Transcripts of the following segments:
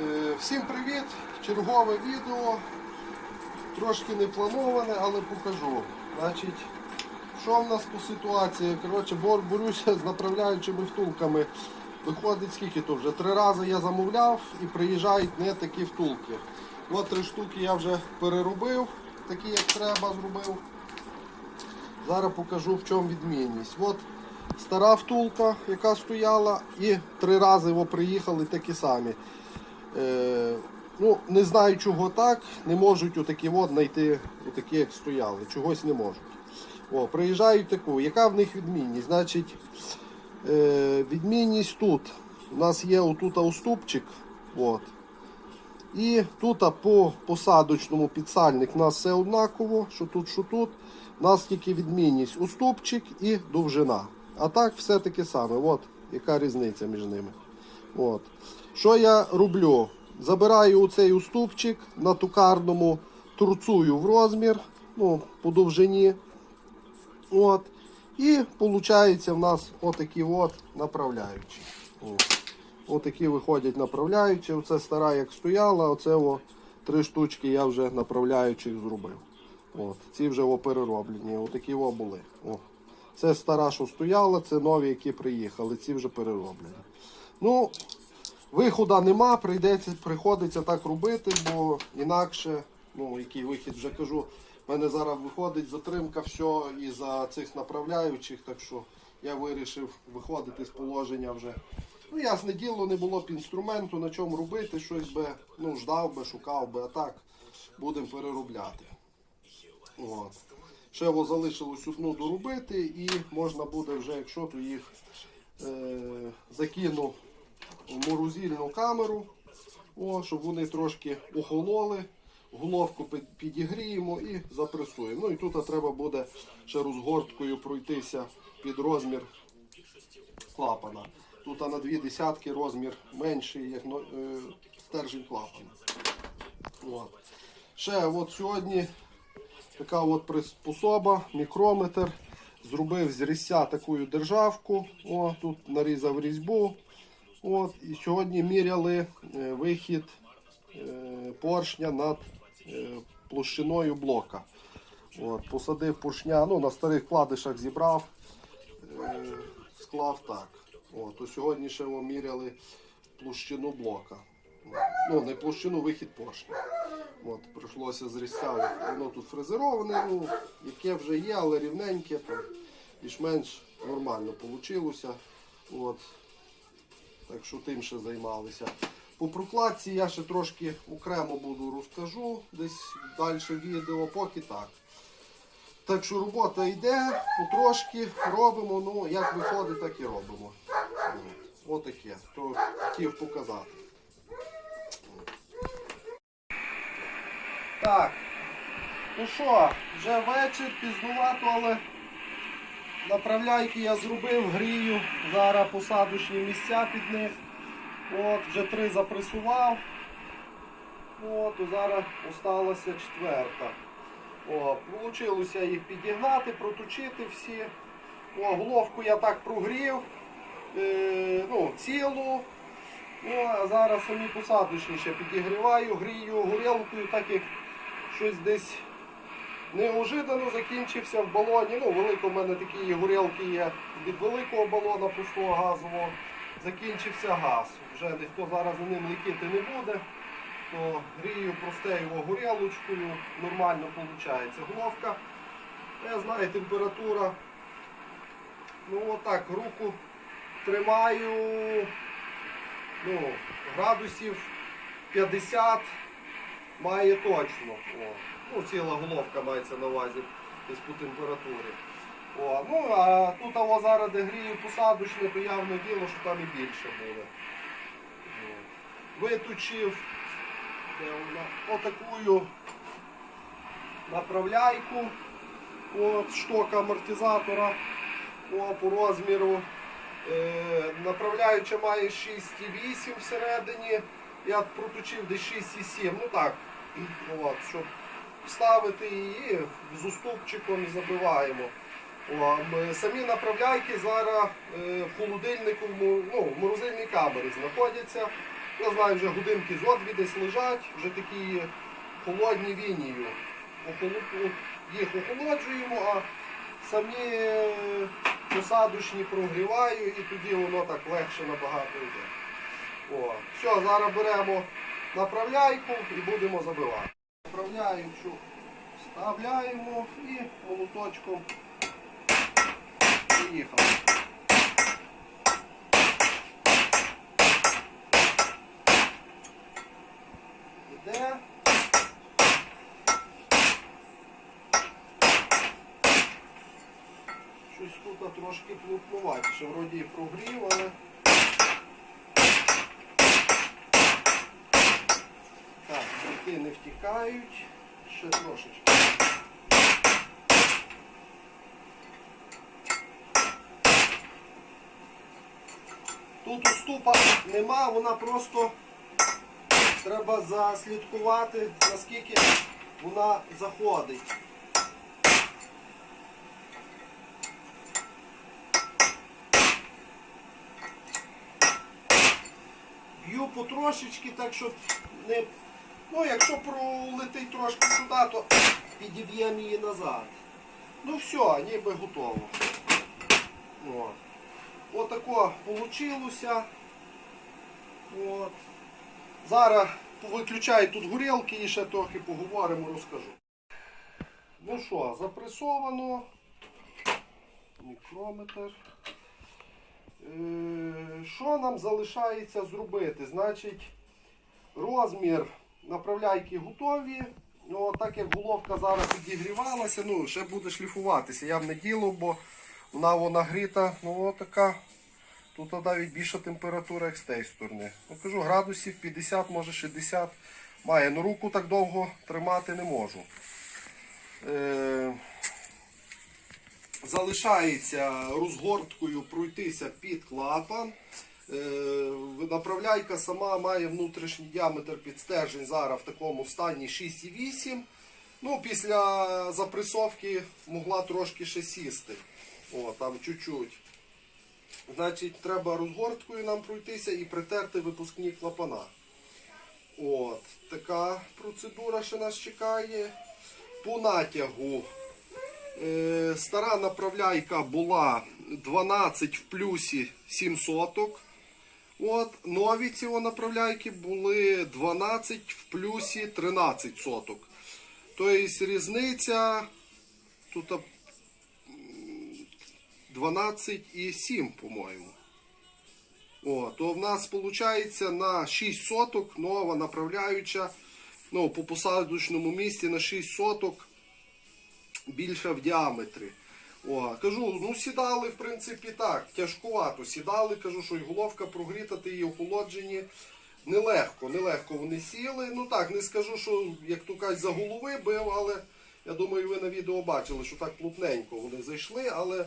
Е, Всім привіт! Чергове відео. Трошки не плановане, але покажу. Значить, що в нас по ситуації? Коротше, борюся з направляючими втулками. Виходить скільки то вже? Три рази я замовляв і приїжджають не такі втулки. От три штуки я вже переробив, такі як треба зробив. Зараз покажу в чому відмінність. От стара втулка, яка стояла, і три рази його приїхали такі самі. Е, ну, не знаю чого так, не можуть отакі от знайти, отакі, як стояли. Чогось не можуть. О, приїжджають таку. Яка в них відмінність? Значить, е, відмінність тут. У нас є отут уступчик. От. І тут по посадочному підсальник у нас все однаково, що тут, що тут. У нас тільки відмінність уступчик і довжина. А так все таке саме. От яка різниця між ними. От. Що я роблю? Забираю цей уступчик на тукарному, турцую в розмір, ну, по довжині. От. І виходить в нас отакі от направляючі. От. Отакі виходять направляючі. Оце стара як стояла, оце о, три штучки я вже направляючих зробив. От. Ці вже о, перероблені. Отакі о, були. О. Це стара, що стояла, це нові, які приїхали, ці вже перероблені. Ну, виходу нема, прийдеться, приходиться так робити, бо інакше, ну, який вихід вже кажу, в мене зараз виходить затримка все із-за цих направляючих, так що я вирішив виходити з положення вже. Ну, ясне діло, не було б інструменту, на чому робити, щось би, ну, ждав би, шукав би, а так будемо переробляти. От. Ще його залишилось одну доробити і можна буде вже, якщо то їх е, закину в морозильну камеру, о, щоб вони трошки охололи. Головку підігріємо і запресуємо. Ну і тут треба буде ще розгорткою пройтися під розмір клапана. Тут на дві десятки розмір менший, як но- е, стержень клапана. От. Ще от сьогодні така от приспособа, мікрометр. Зробив з різця таку державку. О, тут нарізав різьбу. От, і сьогодні міряли е, вихід е, поршня над е, площиною блока. От, посадив поршня, ну, на старих вкладишах зібрав, склав так. От, сьогодні ще ми міряли площину блока. Ну, не площину, вихід поршня. От, прийшлося з різця. Воно тут фрезероване, ну, яке вже є, але рівненьке, більш-менш нормально вийшло. От. Так що тим ще займалися. По прокладці я ще трошки окремо буду розкажу, десь далі відео, поки так. Так що робота йде, потрошки робимо, ну як виходить, так і робимо. От. Отаке. То хотів показати. Так. Ну що, вже вечір, пізнувато, але направляйки я зробив, грію. Зараз посадочні місця під них. От, вже три запресував. От, зараз осталася четверта. О, Получилося їх підігнати, проточити всі. О, головку я так прогрів. Е, ну, цілу. Ну, а зараз самі посадочні ще підігріваю, грію горілкою, так як щось десь неожиданно закінчився в балоні. Ну, велико в мене такі горілки є від великого балона пустого газового. Закінчився газ. Вже ніхто зараз за ним летіти не буде. То грію просте його горілочкою, нормально виходить. Головка. Я знаю, температура. Ну отак, руку тримаю ну, градусів 50 має точно. О. Ну, ціла головка мається на увазі десь по температурі. О, ну, а тут а зараз де грію посадочне, то явно діло, що там і більше буде. О. Виточив отакую направляйку от, штока амортизатора о, по розміру. Е, направляюча має 6,8 всередині. Я проточив десь 6,7. Ну так, от, щоб вставити її з уступчиком забиваємо. Самі направляйки зараз е, в холодильнику, ну, в морозильній камері знаходяться. Я знаю, вже годинки зо дві десь лежать, вже такі холодні вінію. Їх охолоджуємо, а самі е, посадочні прогріваю і тоді воно так легше набагато йде. О, все, зараз беремо направляйку і будемо забивати. Направляючу вставляємо і молоточком поїхали. Іде. Щось тут трошки плутнуватіше, вроді і прогрів, але. Так, болти не втікають. Ще трошечки. Тут уступа нема, вона просто треба заслідкувати, наскільки вона заходить. Б'ю потрошечки, так щоб не. Ну, якщо пролетить трошки сюди, то підіб'ємо її назад. Ну все, ніби готово. От. Отако вийшло. От. Зараз виключаю тут горілки і ще трохи поговоримо, розкажу. Ну що, запресовано. Мікрометр. Е, Що нам залишається зробити? Значить, розмір направляйки готові. Ну, так як головка зараз підігрівалася, ну, ще буде шліфуватися. Я б не ділив, бо вона вона гріта, ну така. Тут навіть більша температура, як з тієї сторони. Ну, кажу, градусів 50, може 60 має. Ну руку так довго тримати не можу. Е, залишається розгорткою пройтися під клапан. Е, Направляйка сама має внутрішній діаметр підстежень зараз в такому стані 6,8. Ну, після запресовки могла трошки ще сісти. О, там чуть-чуть. Значить, треба розгорткою нам пройтися і притерти випускні клапана. От, така процедура ще нас чекає. По натягу. Е, стара направляйка була 12 в плюсі 7 соток. От, нові ці направляйки були 12 в плюсі 13 соток. Тобто різниця тут м, 12,7, по-моєму. То в нас виходить на 6 соток нова направляюча. Ну, по посадочному місці на 6 соток більше в діаметрі. О, кажу, ну сідали, в принципі, так, тяжкувато сідали, кажу, що і головка прогріта, ти її охолоджені. Нелегко, нелегко вони сіли. Ну так, не скажу, що, як то кажуть, за голови бив, але я думаю, ви на відео бачили, що так плотненько вони зайшли, але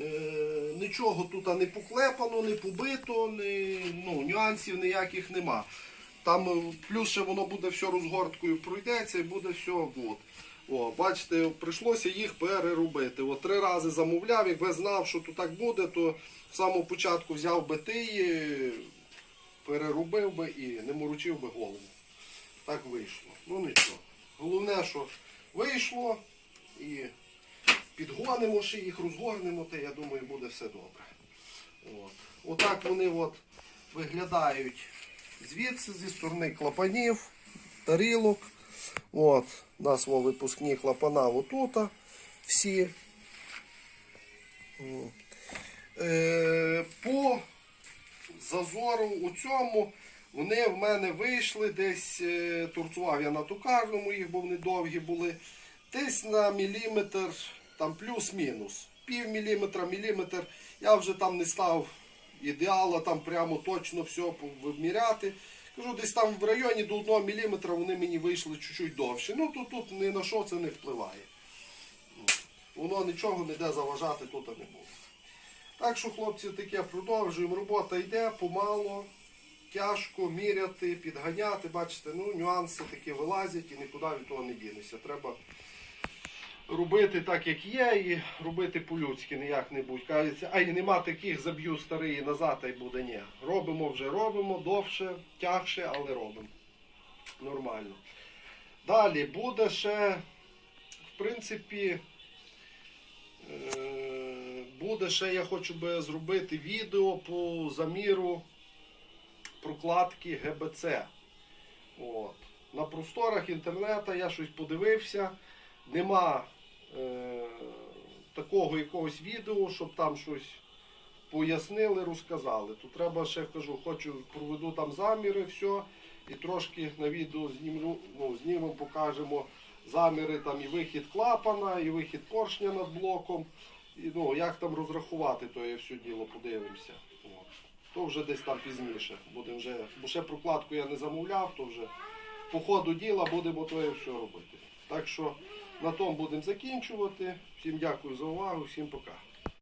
е, нічого тут не поклепано, не побито, ні, ну, нюансів ніяких нема. Там е, плюс ще воно буде все розгорткою пройдеться і буде все гуд. О, бачите, прийшлося їх переробити. От три рази замовляв, якби знав, що тут так буде, то з самого початку взяв би ти, переробив би і не морочив би голову. Так вийшло. Ну нічого. Головне, що вийшло і підгонимо ще їх, розгорнемо, то я думаю, буде все добре. От. Отак вони от виглядають звідси, зі сторони клапанів, тарілок. От, у випускні клапана отут всі. Е, по зазору у цьому вони в мене вийшли десь, е, торцував я на токарному їх, бо вони довгі були. Десь на міліметр, там плюс-мінус. Пів міліметра, міліметр. Я вже там не став ідеала, там прямо точно все виміряти. Кажу, десь там в районі до 1 міліметра вони мені вийшли чуть-чуть довше. Ну тут, тут ні на що це не впливає. Воно нічого ніде заважати тут не буде. Так що, хлопці, таке продовжуємо. Робота йде помало, тяжко міряти, підганяти. Бачите, ну, нюанси такі вилазять і нікуди від того не дінешся. Треба робити так, як є, і робити по-людськи, не як-небудь. Кажеться, ай, нема таких, заб'ю старий назад, та й буде ні. Робимо вже робимо, довше, тягше, але робимо. Нормально. Далі буде ще, в принципі, е, буде ще, я хочу би зробити відео по заміру прокладки ГБЦ. От. На просторах інтернету я щось подивився. Нема е, такого якогось відео, щоб там щось пояснили, розказали. Тут треба ще кажу, хочу проведу там заміри, все, і трошки на відео зніму, ну, знімемо, покажемо заміри там і вихід клапана, і вихід поршня над блоком. І, ну, як там розрахувати, то я все діло подивимося. От. То вже десь там пізніше. Будемо вже, бо ще прокладку я не замовляв, то вже по ходу діла будемо то і все робити. Так що на тому будемо закінчувати. Всім дякую за увагу, всім пока.